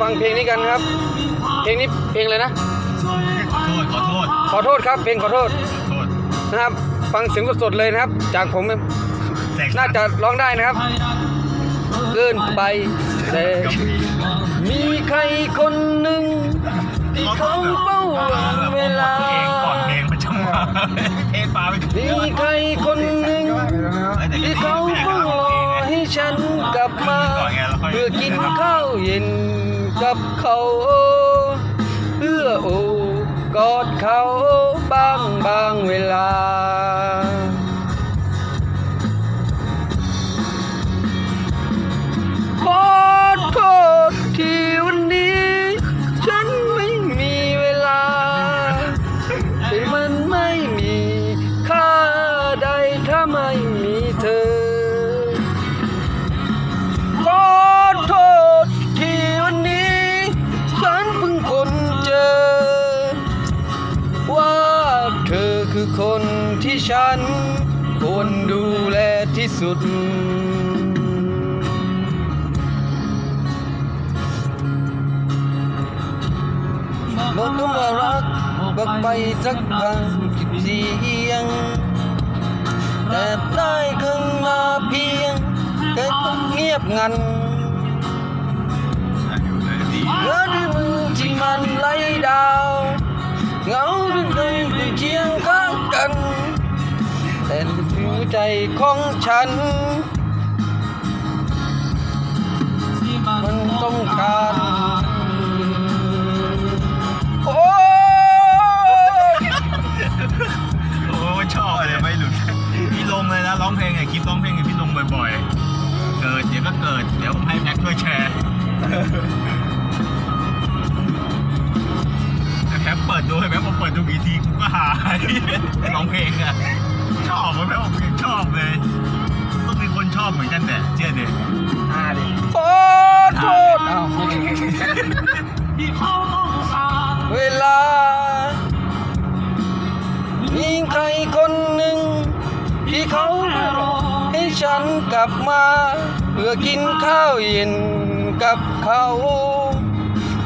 ฟังเพลงนี้กันครับ เพลงนี้เพลงอะไรนะ ขอโทษ ขอโทษ ขอโทษครับ เพลงขอโทษขอโทษนะครับ ฟังเสียงสดๆเลยนะครับ จากผมแสงน่าจะร้องได้นะครับเกินไปแต่กับพี่มีใครคนหนึ่งที่เขาเฝ้าเวลา เพลงก่อนเพลงมันจะมาเพลงปลาไปถึงมีใครคนหนึ่งที่เขาเฝ้ารอให้ฉันก ลับมา เพื่อกินข้าวเย็นกับเขา เพื่อโอกอดเขา คือคนที่ฉันควรดูแลที่สุด บอกคำว่ารักบอกไปสักครั้งสิบเสียง แต่ได้ขึ้นมาเพียงแค่ต้องเงียบงัน แต่หัวใจของฉัน มันต้องการโอ้โอ้ชอบเลยไม่หลุดพี่ลงเลยนะร้องเพลงไงคลิปร้องเพลงไงพี่ลงบ่อยๆ เกิดเดี๋ยวก็เกิด เดี๋ยวผมให้แม็กช่วยแชร์แต่แม็กเปิดดูให้แม็กพอเปิดดูกี่ทีกูก็หายร้องเพลงอะ ชอบแม็กบอกเพลงชอบเลย ต้องมีคนชอบเหมือนกันแต่เชื่อดิอ่าดิขอโทษอ้าวเวลา มีใครคนหนึ่ง ที่เขาให้ฉันกลับมา เพื่อกินข้าวเย็นกับเขา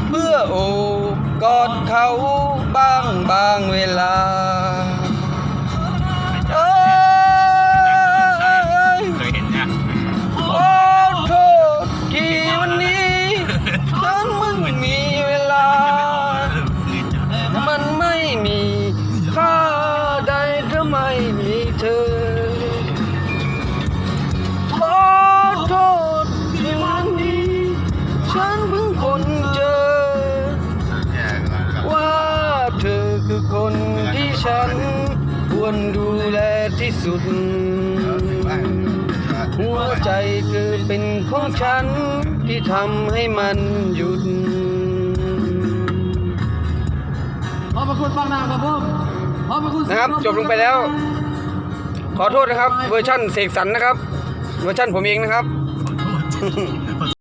เพื่อโอบกอดเขาบ้างบางเวลา คือคนที่ฉัน ควรดูแลที่สุด หัวใจคือเป็นของฉัน ที่ทำให้มันหยุด ขอบพระคุณมากนะครับผมขอบพระคุณนะครับ จบลงไปแล้ว ขอโทษนะครับ เวอร์ชั่นเสกสรรนะครับ เวอร์ชั่นผมเองนะครับขอโทษ